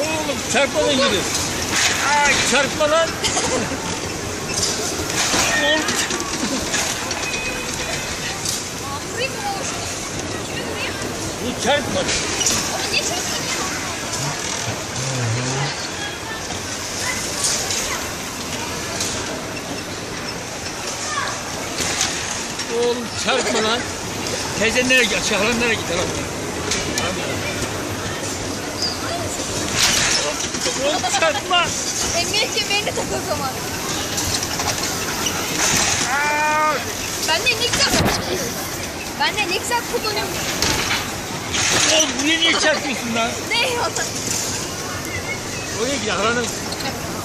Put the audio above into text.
Oğlum çarpmadan gidiyor. Ay çarpma lan. Oğlum. Bu çarpma. Oğlum çarpma lan. Teyze nereye git? Şahlan nereye git? Lan. Oğlum çarpma. Emniyet kemerini tak o zaman. Ben de güzel Ben de güzel kullanıyorum. Oğlum buraya niye çarpıyorsun lan? Ne ya? Oraya git. Ahranın